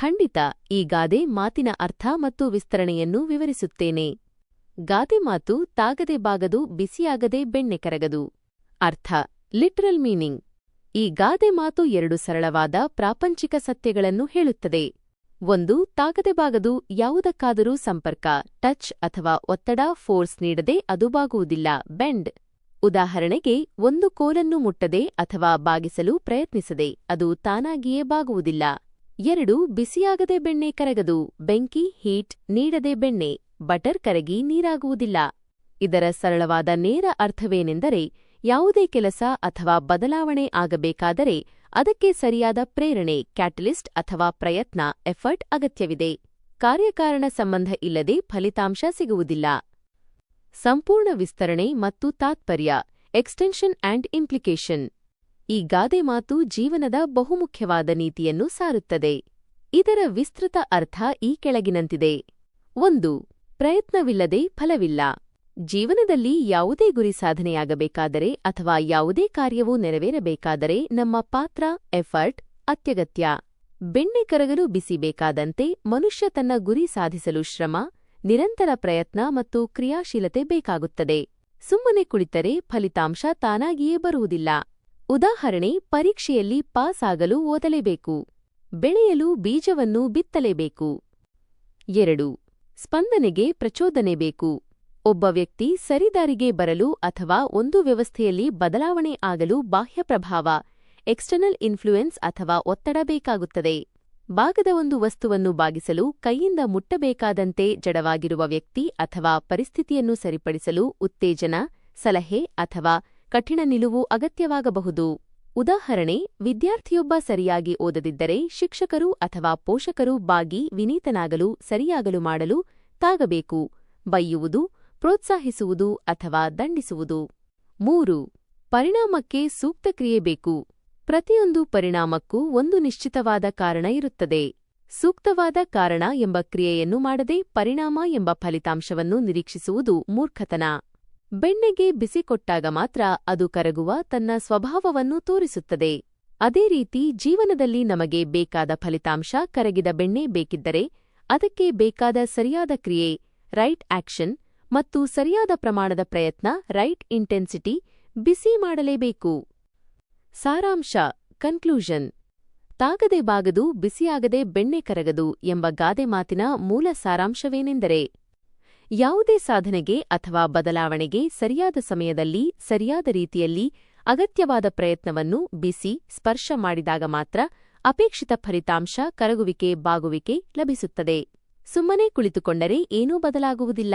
ಖಂಡಿತ ಈ ಗಾದೆ ಮಾತಿನ ಅರ್ಥ ಮತ್ತು ವಿಸ್ತರಣೆಯನ್ನು ವಿವರಿಸುತ್ತೇನೆ. ಗಾದೆ ಮಾತು ತಾಗದೆ ಬಾಗದು, ಬಿಸಿಯಾಗದೆ ಬೆಣ್ಣೆ ಕರಗದು. ಅರ್ಥ, ಲಿಟ್ರಲ್ ಮೀನಿಂಗ್. ಈ ಗಾದೆ ಮಾತು ಎರಡು ಸರಳವಾದ ಪ್ರಾಪಂಚಿಕ ಸತ್ಯಗಳನ್ನು ಹೇಳುತ್ತದೆ. ಒಂದು, ತಾಗದೆ ಬಾಗದು, ಯಾವುದಕ್ಕಾದರೂ ಸಂಪರ್ಕ, ಟಚ್ ಅಥವಾ ಒತ್ತಡ, ಫೋರ್ಸ್ ನೀಡದೆ ಅದು ಬಾಗುವುದಿಲ್ಲ, ಬೆಂಡ್. ಉದಾಹರಣೆಗೆ, ಒಂದು ಕೋಲನ್ನು ಮುಟ್ಟದೆ ಅಥವಾ ಬಾಗಿಸಲು ಪ್ರಯತ್ನಿಸದೆ ಅದು ತಾನಾಗಿಯೇ ಬಾಗುವುದಿಲ್ಲ. ಎರಡು ಬಿಸಿಯಾಗದೆ ಬೆಣ್ಣೆ ಕರಗದು, ಬೆಂಕಿ, ಹೀಟ್, ನೀಡದೆ ಬೆಣ್ಣೆ, ಬಟರ್ ಕರಗಿ ನೀರಾಗುವುದಿಲ್ಲ. ಇದರ ಸರಳವಾದ ನೇರ ಅರ್ಥವೇನೆಂದರೆ, ಯಾವುದೇ ಕೆಲಸ ಅಥವಾ ಬದಲಾವಣೆ ಆಗಬೇಕಾದರೆ ಅದಕ್ಕೆ ಸರಿಯಾದ ಪ್ರೇರಣೆ, ಕ್ಯಾಟಲಿಸ್ಟ್ ಅಥವಾ ಪ್ರಯತ್ನ, ಎಫರ್ಟ್ ಅಗತ್ಯವಿದೆ. ಕಾರ್ಯಕಾರಣ ಸಂಬಂಧ ಇಲ್ಲದೆ ಫಲಿತಾಂಶ ಸಿಗುವುದಿಲ್ಲ. ಸಂಪೂರ್ಣ ವಿಸ್ತರಣೆ ಮತ್ತು ತಾತ್ಪರ್ಯ, ಎಕ್ಸ್ಟೆನ್ಷನ್ ಆಂಡ್ ಇಂಪ್ಲಿಕೇಶನ್ ಈ ಗಾದೆ ಮಾತು ಜೀವನದ ಬಹುಮುಖ್ಯವಾದ ನೀತಿಯನ್ನು ಸಾರುತ್ತದೆ. ಇದರ ವಿಸ್ತೃತ ಅರ್ಥ ಈ ಕೆಳಗಿನಂತಿದೆ. ಒಂದು, ಪ್ರಯತ್ನವಿಲ್ಲದೆ ಫಲವಿಲ್ಲ. ಜೀವನದಲ್ಲಿ ಯಾವುದೇ ಗುರಿ ಸಾಧನೆಯಾಗಬೇಕಾದರೆ ಅಥವಾ ಯಾವುದೇ ಕಾರ್ಯವು ನೆರವೇರಬೇಕಾದರೆ ನಮ್ಮ ಪಾತ್ರ, ಎಫರ್ಟ್, ಅತ್ಯಗತ್ಯ. ಬೆಣ್ಣೆ ಕರಗಲು ಬಿಸಿ ಬೇಕಾದಂತೆ ಮನುಷ್ಯ ತನ್ನ ಗುರಿ ಸಾಧಿಸಲು ಶ್ರಮ, ನಿರಂತರ ಪ್ರಯತ್ನ ಮತ್ತು ಕ್ರಿಯಾಶೀಲತೆ ಬೇಕಾಗುತ್ತದೆ. ಸುಮ್ಮನೆ ಕುಳಿತರೆ ಫಲಿತಾಂಶ ತಾನಾಗಿಯೇ ಬರುವುದಿಲ್ಲ. ಉದಾಹರಣೆ, ಪರೀಕ್ಷೆಯಲ್ಲಿ ಪಾಸ್ ಆಗಲು ಓದಲೇಬೇಕು. ಬೆಳೆಯಲು ಬೀಜವನ್ನು ಬಿತ್ತಲೇಬೇಕು. ಎರಡು, ಸ್ಪಂದನೆಗೆ ಪ್ರಚೋದನೆ ಬೇಕು. ಒಬ್ಬ ವ್ಯಕ್ತಿ ಸರಿದಾರಿಗೆ ಬರಲು ಅಥವಾ ಒಂದು ವ್ಯವಸ್ಥೆಯಲ್ಲಿ ಬದಲಾವಣೆ ಆಗಲು ಬಾಹ್ಯ ಪ್ರಭಾವ ಎಕ್ಸ್ಟರ್ನಲ್ ಇನ್ಫ್ಲೂಯೆನ್ಸ್ ಅಥವಾ ಒತ್ತಡ ಬೇಕಾಗುತ್ತದೆ. ಭಾಗದ ಒಂದು ವಸ್ತುವನ್ನು ಬಾಗಿಸಲು, ಕೈಯಿಂದ ಮುಟ್ಟಬೇಕಾದಂತೆ ಜಡವಾಗಿರುವ ವ್ಯಕ್ತಿ ಅಥವಾ ಪರಿಸ್ಥಿತಿಯನ್ನು ಸರಿಪಡಿಸಲು ಉತ್ತೇಜನ, ಸಲಹೆ ಅಥವಾ ಕಠಿಣ ನಿಲುವು ಅಗತ್ಯವಾಗಬಹುದು. ಉದಾಹರಣೆ, ವಿದ್ಯಾರ್ಥಿಯೊಬ್ಬ ಸರಿಯಾಗಿ ಓದದಿದ್ದರೆ ಶಿಕ್ಷಕರು ಅಥವಾ ಪೋಷಕರು ಬಾಗಿ ವಿನೀತನಾಗಲು, ಸರಿಯಾಗಲು ಮಾಡಲು ತಾಗಬೇಕು. ಬೈಯುವುದು, ಪ್ರೋತ್ಸಾಹಿಸುವುದು ಅಥವಾ ದಂಡಿಸುವುದು. ಮೂರು, ಪರಿಣಾಮಕ್ಕೆ ಸೂಕ್ತ ಕ್ರಿಯೆ ಬೇಕು. ಪ್ರತಿಯೊಂದು ಪರಿಣಾಮಕ್ಕೂ ಒಂದು ನಿಶ್ಚಿತವಾದ ಕಾರಣ ಇರುತ್ತದೆ. ಸೂಕ್ತವಾದ ಕಾರಣ ಎಂಬ ಕ್ರಿಯೆಯನ್ನು ಮಾಡದೆ ಪರಿಣಾಮ ಎಂಬ ಫಲಿತಾಂಶವನ್ನು ನಿರೀಕ್ಷಿಸುವುದು ಮೂರ್ಖತನ. ಬೆಣ್ಣೆಗೆ ಬಿಸಿ ಕೊಟ್ಟಾಗ ಮಾತ್ರ ಅದು ಕರಗುವ ತನ್ನ ಸ್ವಭಾವವನ್ನು ತೋರಿಸುತ್ತದೆ. ಅದೇ ರೀತಿ ಜೀವನದಲ್ಲಿ ನಮಗೆ ಬೇಕಾದ ಫಲಿತಾಂಶ ಕರಗಿದ ಬೆಣ್ಣೆ ಬೇಕಿದ್ದರೆ ಅದಕ್ಕೆ ಬೇಕಾದ ಸರಿಯಾದ ಕ್ರಿಯೆ, ರೈಟ್ ಆಕ್ಷನ್ ಮತ್ತು ಸರಿಯಾದ ಪ್ರಮಾಣದ ಪ್ರಯತ್ನ, ರೈಟ್ ಇಂಟೆನ್ಸಿಟಿ ಬಿಸಿ ಮಾಡಲೇಬೇಕು. ಸಾರಾಂಶ, ಕನ್ಕ್ಲೂಷನ್. ತಾಗದೆ ಬಾಗದು, ಬಿಸಿಯಾಗದೆ ಬೆಣ್ಣೆ ಕರಗದು ಎಂಬ ಗಾದೆ ಮಾತಿನ ಮೂಲ ಸಾರಾಂಶವೇನೆಂದರೆ ಯಾವುದೇ ಸಾಧನೆಗೆ ಅಥವಾ ಬದಲಾವಣೆಗೆ ಸರಿಯಾದ ಸಮಯದಲ್ಲಿ, ಸರಿಯಾದ ರೀತಿಯಲ್ಲಿ ಅಗತ್ಯವಾದ ಪ್ರಯತ್ನವನ್ನು ಬಿಸಿ, ಸ್ಪರ್ಶ ಮಾಡಿದಾಗ ಮಾತ್ರ ಅಪೇಕ್ಷಿತ ಫಲಿತಾಂಶ ಕರಗುವಿಕೆ, ಬಾಗುವಿಕೆ ಲಭಿಸುತ್ತದೆ. ಸುಮ್ಮನೆ ಕುಳಿತುಕೊಂಡರೆ ಏನೂ ಬದಲಾಗುವುದಿಲ್ಲ.